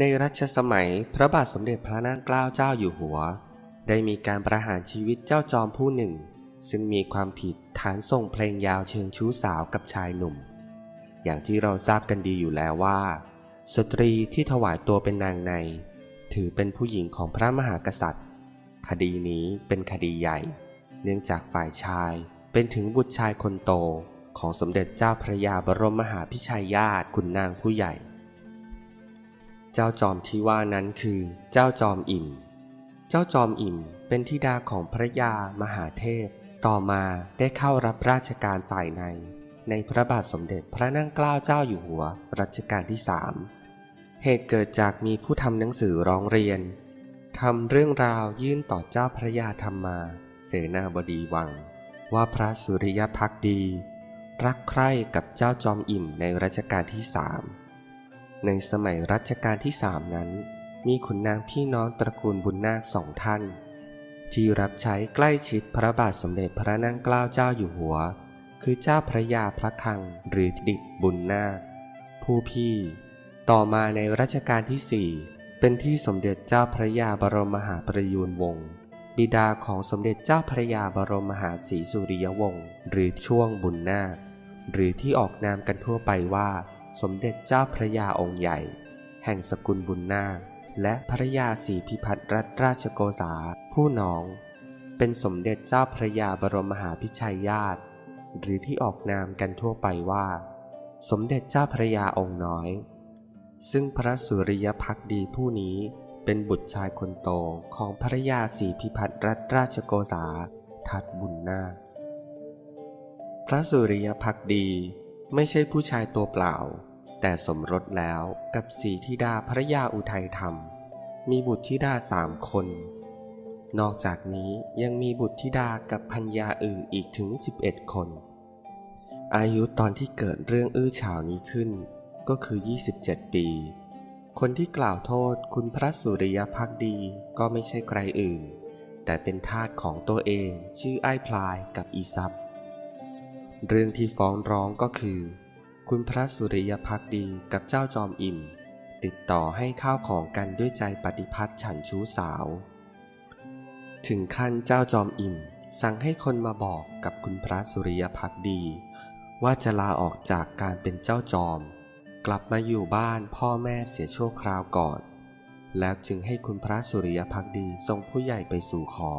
ในรัชสมัยพระบาทสมเด็จพระนางเกล้าเจ้าอยู่หัว ได้มีการประหารชีวิตเจ้าจอมผู้หนึ่ง ซึ่งมีความผิดฐานส่งเพลงยาวเชิงชู้สาวกับชายหนุ่ม อย่างที่เราทราบกันดีอยู่แล้วว่า สตรีที่ถวายตัวเป็นนางใน ถือเป็นผู้หญิงของพระมหากษัตริย์ คดีนี้เป็นคดีใหญ่ เนื่องจากฝ่ายชายเป็นถึงบุตรชายคนโตของสมเด็จเจ้าพระยาบรมมหาพิชัยญาติคุณนางผู้ใหญ่ เจ้าจอมที่ว่านั้นคือ เจ้าจอมอิ่ม เจ้าจอมอิ่มเป็นธิดาของพระยามหาเทพ ต่อมาได้เข้ารับราชการฝ่ายใน ในพระบาทสมเด็จพระนั่งเกล้าเจ้าอยู่หัวรัชกาลที่สามเหตุเกิดจากมีผู้ทำหนังสือร้องเรียนทำเรื่องราวยื่นต่อเจ้าพระยาธรรมมาเสนาบดีวัง ว่าพระสุริยพักดี รักใคร่กับเจ้าจอมอิ่มในรัชกาลที่สาม ในสมัยรัชกาลที่สามนั้น มีขุนนางพี่น้องตระกูลบุญนาคสองท่าน ที่รับใช้ใกล้ชิดพระบาทสมเด็จพระนั่งเกล้าเจ้าอยู่หัว คือเจ้าพระยาพระคังหรือดิบบุญนาค ผู้พี่ ต่อมาในรัชกาลที่สี่เป็นที่สมเด็จเจ้าพระยาบรมมหาประยูรวงศ์บิดาของสมเด็จเจ้าพระยาบรมมหาศรีสุริยวงศ์หรือช่วงบุญนาค หรือที่ออกนามกันทั่วไปว่า สมเด็จเจ้าพระยาองค์ใหญ่ แห่งสกุลบุญนาคและพระยาศรีพิพัฒนรัตราชโกษาผู้น้อง เป็นสมเด็จเจ้าพระยาบรมมหาพิชัยญาติ หรือที่ออกนามกันทั่วไปว่า สมเด็จเจ้าพระยาองค์น้อย ซึ่งพระสุริยพักดีผู้นี้เป็นบุตรชายคนโตของพระยาศรีพิพัฒนรัตราชโกษาทัดบุญนาคพระสุริยพักดี ไม่ใช่ผู้ชายตัวเปล่า แต่สมรสแล้วกับสีธิดาพระยาอุทัยธรรม มีบุตรธิดาสามคน นอกจากนี้ยังมีบุตรธิดากับพัญญาอื่นอีกถึง 11 คน อายุตอนที่เกิดเรื่องอื้อฉาวนี้ขึ้น ก็คือ 27 ปี คนที่กล่าวโทษคุณพระสุริยพักดีก็ไม่ใช่ใครอื่น แต่เป็นทาสของตัวเองชื่อไอ้พลายกับอีซับ เรื่องที่ฟ้องร้องก็คือ คุณพระสุริยพักดีกับเจ้าจอมอิ่ม ติดต่อให้ข้าวของกันด้วยใจปฏิพัติฉันชู้สาว ถึงขั้นเจ้าจอมอิ่ม สั่งให้คนมาบอกกับคุณพระสุริยพักดี ว่าจะลาออกจากการเป็นเจ้าจอม กลับมาอยู่บ้านพ่อแม่เสียชั่วคราวก่อน แล้วจึงให้คุณพระสุริยพักดีส่งผู้ใหญ่ไปสู่ขอ